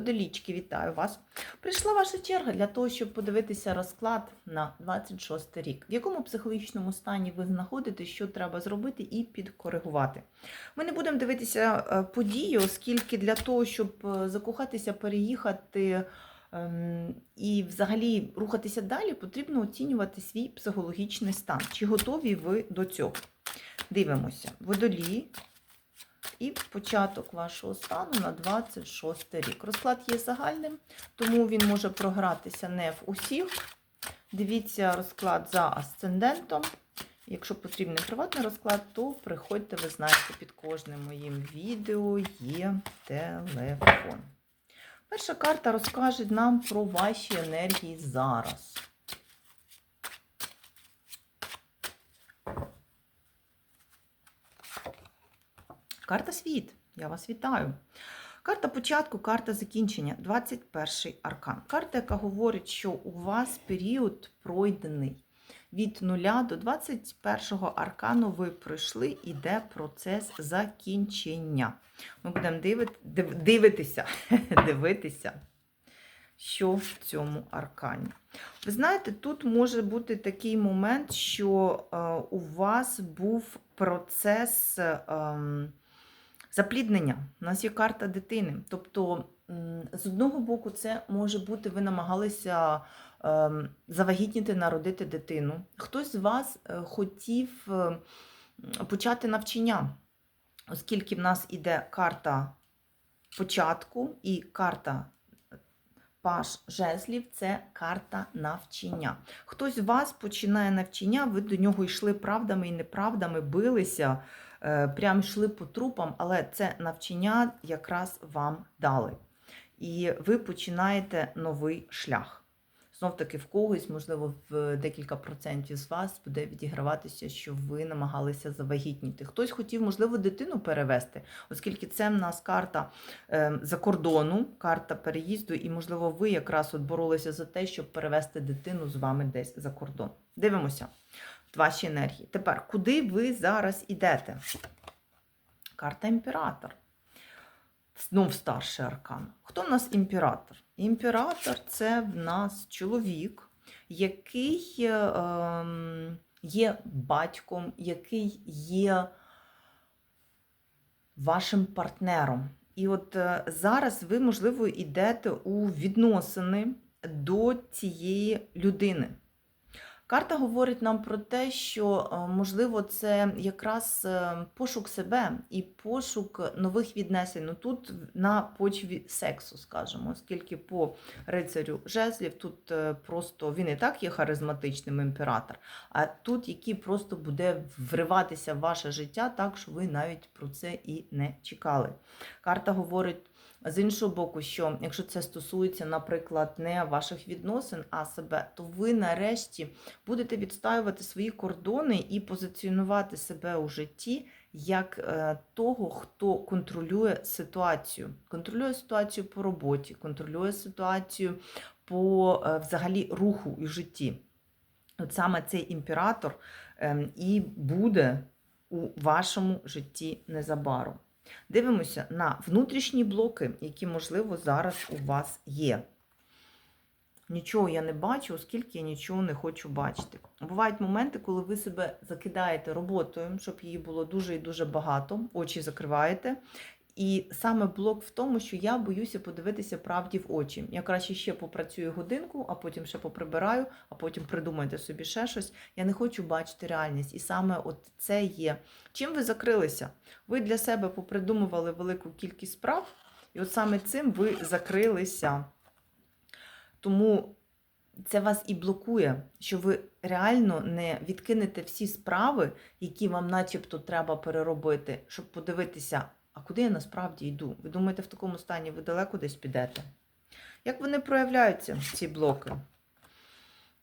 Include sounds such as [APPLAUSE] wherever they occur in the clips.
Водолічки, вітаю вас. Прийшла ваша черга для того, щоб подивитися розклад на 26 рік, в якому психологічному стані ви знаходитесь, що треба зробити і підкоригувати. Ми не будемо дивитися е, події, оскільки для того, щоб е, закохатися, переїхати ем, і взагалі рухатися далі, потрібно оцінювати свій психологічний стан. Чи готові ви до цього? Дивимося. Водолій і початок вашого стану на 26 рік. Розклад є загальним, тому він може програтися не в усіх. Дивіться розклад за асцендентом. Якщо потрібний приватний розклад, то приходьте, ви знаєте, під кожним моїм відео є телефон. Перша карта розкаже нам про ваші енергії зараз. Карта світ. Я вас вітаю. Карта початку, карта закінчення, 21 аркан. Карта, яка говорить, що у вас період пройдений. Від 0 до 21 аркану ви пройшли, іде процес закінчення. Ми будемо дивити, див, дивитися, [LAUGHS] дивитися, що в цьому аркані. Ви знаєте, тут може бути такий момент, що е, у вас був процес. Е, Запліднення. У нас є карта дитини. Тобто, з одного боку, це може бути, ви намагалися ем, завагітніти, народити дитину. Хтось з вас е, хотів е, почати навчання, оскільки в нас іде карта початку і карта паш жезлів це карта навчання. Хтось з вас починає навчання, ви до нього йшли правдами і неправдами, билися. Е, прям йшли по трупам, але це навчання якраз вам дали. І ви починаєте новий шлях. Знов таки в когось, можливо, в декілька процентів з вас буде відіграватися, що ви намагалися завагітніти. Хтось хотів, можливо, дитину перевести, оскільки це в нас карта е, за кордону, карта переїзду, і, можливо, ви якраз от боролися за те, щоб перевести дитину з вами десь за кордон. Дивимося ваші енергії. Тепер, куди ви зараз йдете? Карта імператор. Знов старший аркан. Хто в нас імператор? Імператор це в нас чоловік, який е, є батьком, який є вашим партнером. І от е, зараз ви, можливо, йдете у відносини до цієї людини. Карта говорить нам про те, що, е, можливо, це якраз е, пошук себе і пошук нових віднесень. Ну тут на почві сексу, скажімо, оскільки по рицарю жезлів тут е, просто він і так є харизматичним імператор, а тут який просто буде вриватися в ваше життя так, що ви навіть про це і не чекали. Карта говорить. З іншого боку, що якщо це стосується, наприклад, не ваших відносин, а себе, то ви нарешті будете відстаювати свої кордони і позиціонувати себе у житті як е, того, хто контролює ситуацію. Контролює ситуацію по роботі, контролює ситуацію по е, взагалі руху і житті. От саме цей імператор ем, і буде у вашому житті незабаром. Дивимося на внутрішні блоки, які, можливо, зараз у вас є. Нічого я не бачу, оскільки я нічого не хочу бачити. Бувають моменти, коли ви себе закидаєте роботою, щоб її було дуже і дуже багато, очі закриваєте, і саме блок в тому, що я боюся подивитися правді в очі. Я краще ще попрацюю годинку, а потім ще поприбираю, а потім придумайте собі ще щось. Я не хочу бачити реальність. І саме от це є. Чим ви закрилися? Ви для себе попридумували велику кількість справ, і от саме цим ви закрилися. Тому це вас і блокує, що ви реально не відкинете всі справи, які вам начебто треба переробити, щоб подивитися. А куди я насправді йду? Ви думаєте, в такому стані ви далеко десь підете? Як вони проявляються, ці блоки?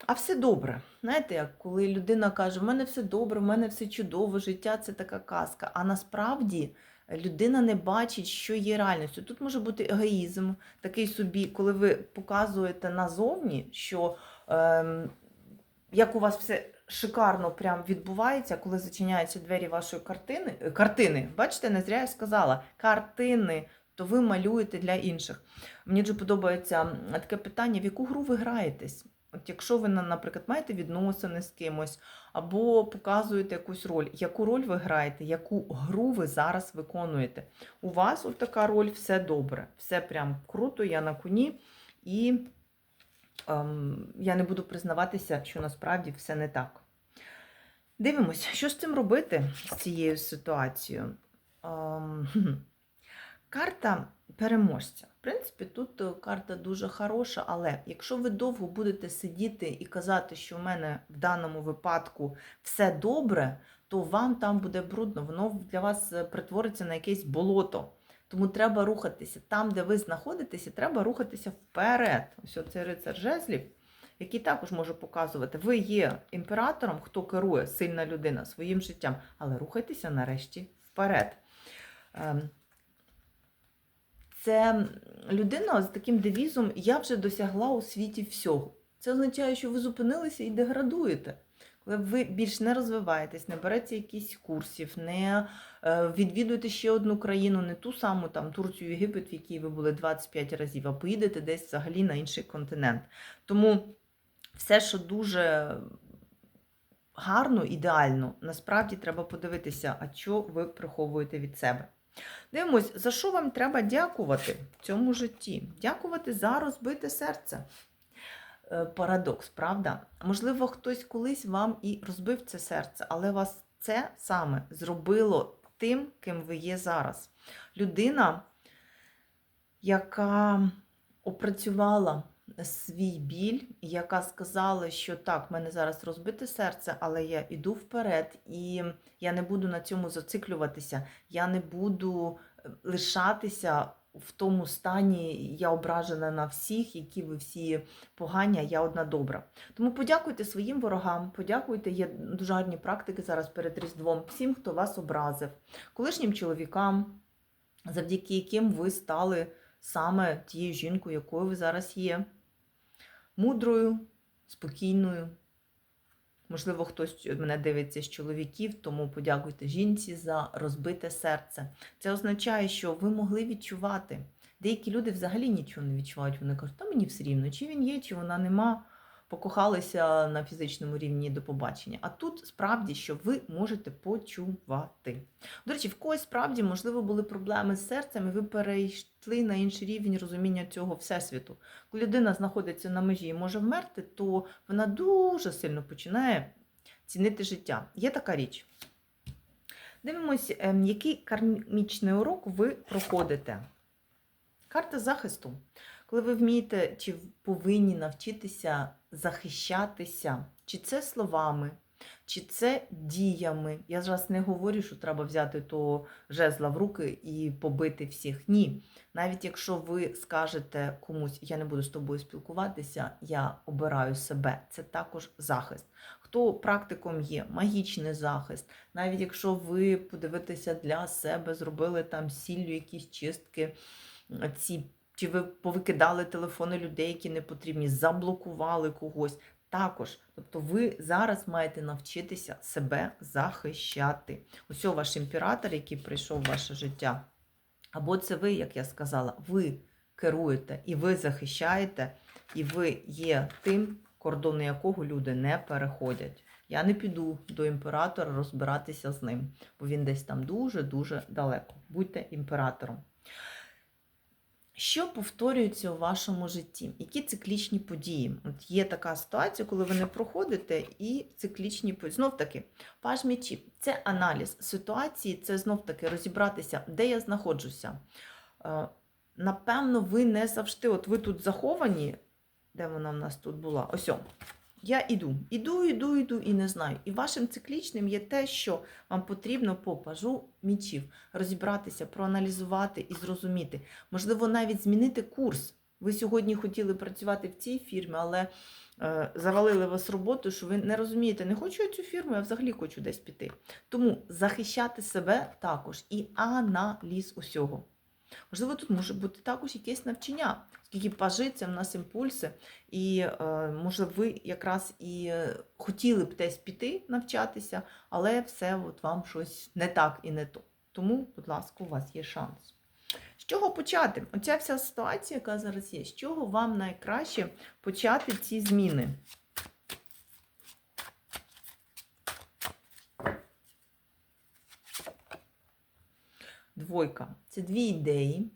А все добре. Знаєте, як коли людина каже, в мене все добре, в мене все чудово, життя це така казка. А насправді людина не бачить, що є реальністю. Тут може бути егоїзм, такий собі, коли ви показуєте назовні, що ем, як у вас все шикарно прям відбувається, коли зачиняються двері вашої картини. Картини, бачите, не зря я сказала, картини. то ви малюєте для інших. Мені дуже подобається таке питання: в яку гру ви граєтесь? От якщо ви, наприклад, маєте відносини з кимось, або показуєте якусь роль, яку роль ви граєте, яку гру ви зараз виконуєте. У вас от така роль, все добре, все прям круто, я на коні, і я не буду признаватися, що насправді все не так. Дивимось, що з цим робити з цією ситуацією. Ем, [LAUGHS] карта переможця. В принципі, тут е, карта дуже хороша, але якщо ви довго будете сидіти і казати, що в мене в даному випадку все добре, то вам там буде брудно, воно для вас е, перетвориться на якесь болото. Тому треба рухатися. Там, де ви знаходитеся, треба рухатися вперед. Ось цей рицар жезлів, який також може показувати, ви є імператором, хто керує сильна людина своїм життям, але рухайтеся нарешті вперед. Ем, Це людина з таким девізом Я вже досягла у світі всього. Це означає, що ви зупинилися і деградуєте. Коли ви більш не розвиваєтесь, не берете якісь курсів, не відвідуєте ще одну країну, не ту саму там Турцію, Єгипет, в якій ви були 25 разів, а поїдете десь взагалі на інший континент. Тому все, що дуже гарно, ідеально, насправді треба подивитися, а що ви приховуєте від себе. Дивимось, за що вам треба дякувати в цьому житті? Дякувати за розбите серце. Е, Парадокс, правда? Можливо, хтось колись вам і розбив це серце, але вас це саме зробило тим, ким ви є зараз. Людина, яка опрацювала свій біль, яка сказала, що так, в мене зараз розбите серце, але я йду вперед, і я не буду на цьому зациклюватися, я не буду е, лишатися в тому стані, я ображена на всіх, які ви всі погані, а я одна добра. Тому подякуйте своїм ворогам, подякуйте, є дуже гарні практики зараз перед Різдвом, всім, хто вас образив, колишнім чоловікам, завдяки яким ви стали саме тією жінкою, якою ви зараз є. Мудрою, спокійною. Можливо, хтось мене дивиться з чоловіків, тому подякуйте жінці за розбите серце. Це означає, що ви могли відчувати. Деякі люди взагалі нічого не відчувають. Вони кажуть, та мені все рівно, чи він є, чи вона нема. Покохалися на фізичному рівні до побачення. А тут справді, що ви можете почувати. До речі, в когось справді, можливо, були проблеми з серцем, і ви перейшли на інший рівень розуміння цього всесвіту. Коли людина знаходиться на межі і може вмерти, то вона дуже сильно починає цінити життя. Є така річ. Дивимось, ем, який кармічний урок ви проходите. Карта захисту. Коли ви вмієте чи повинні навчитися захищатися, чи це словами, чи це діями. Я зараз не говорю, що треба взяти того жезла в руки і побити всіх. Ні. Навіть якщо ви скажете комусь, я не буду з тобою спілкуватися, я обираю себе. Це також захист. Хто практиком є, магічний захист. Навіть якщо ви подивитеся для себе, зробили там сіллю якісь чистки, ці чи ви повикидали телефони людей, які не потрібні, заблокували когось. Також, тобто ви зараз маєте навчитися себе захищати. Ось ваш імператор, який прийшов в ваше життя. Або це ви, як я сказала, ви керуєте і ви захищаєте, і ви є тим, кордони якого люди не переходять. Я не піду до імператора розбиратися з ним, бо він десь там дуже-дуже далеко. Будьте імператором. Що повторюється у вашому житті? Які циклічні події? От є така ситуація, коли ви не проходите, і циклічні події. Знов таки, паж м'ячі – це аналіз ситуації, це знов таки розібратися, де я знаходжуся. Е, Напевно, ви не завжди, от ви тут заховані, де вона в нас тут була? Ось. Я іду, іду, іду, іду і не знаю. І вашим циклічним є те, що вам потрібно по пажу мічів розібратися, проаналізувати і зрозуміти. Можливо, навіть змінити курс. Ви сьогодні хотіли працювати в цій фірмі, але е, завалили вас роботу, що ви не розумієте, не хочу я цю фірму, я взагалі хочу десь піти. Тому захищати себе також і аналіз усього. Можливо, тут може бути також якесь навчання, оскільки пажи це в нас імпульси, і е, може ви якраз і е, хотіли б десь піти навчатися, але все от вам щось не так і не то. Тому, будь ласка, у вас є шанс. З чого почати? Оця вся ситуація, яка зараз є, з чого вам найкраще почати ці зміни? Двойка. Це дві ідеї,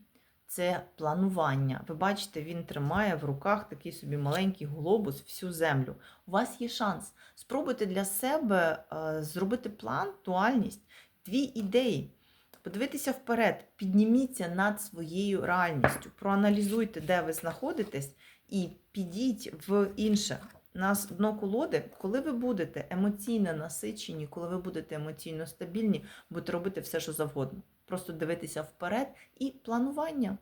це планування. Ви бачите, він тримає в руках такий собі маленький глобус, всю землю. У вас є шанс. Спробуйте для себе е, зробити план, дуальність, дві ідеї. Подивитися вперед, підніміться над своєю реальністю, проаналізуйте, де ви знаходитесь, і підіть в інше. Нас дно колоди, коли ви будете емоційно насичені, коли ви будете емоційно стабільні, будете робити все, що завгодно. Просто дивитися вперед і планування.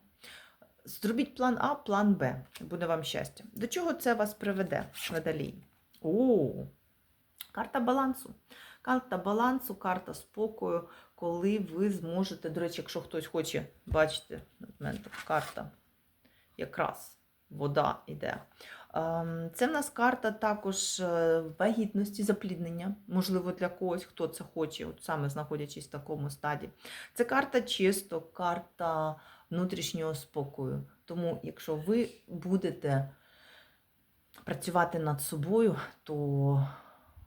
Зробіть план А, план Б. Буде вам щастя. До чого це вас приведе надалі? О, карта балансу. Карта балансу, карта спокою, коли ви зможете, до речі, якщо хтось хоче, бачите, карта, якраз вода йде. Ем, Це в нас карта також е, вагітності, запліднення, можливо, для когось, хто це хоче, от саме знаходячись в такому стаді. Це карта чисто, карта внутрішнього спокою. Тому, якщо ви будете працювати над собою, то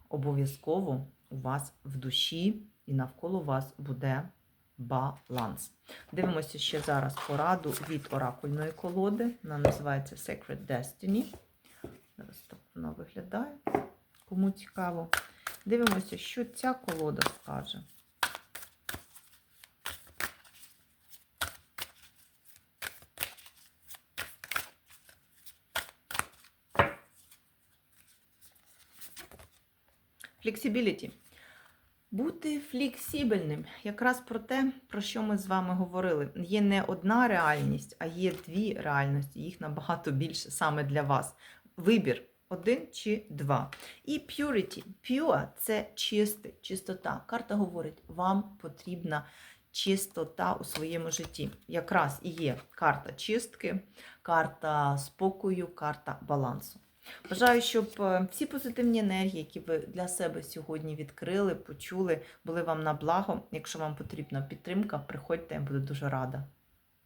обов'язково у вас в душі і навколо вас буде баланс. Дивимося ще зараз пораду від оракульної колоди. Вона називається Sacred Destiny. Зараз так вона виглядає. Кому цікаво. Дивимося, що ця колода скаже. Flexibility. Бути флексибельним. Якраз про те, про що ми з вами говорили. Є не одна реальність, а є дві реальності. Їх набагато більше саме для вас. Вибір один чи два. І purity. Pure – це чистий, чистота. Карта говорить, вам потрібна чистота у своєму житті. Якраз і є карта чистки, карта спокою, карта балансу. Бажаю, щоб е, всі позитивні енергії, які ви для себе сьогодні відкрили, почули, були вам на благо. Якщо вам потрібна підтримка, приходьте, я буду дуже рада.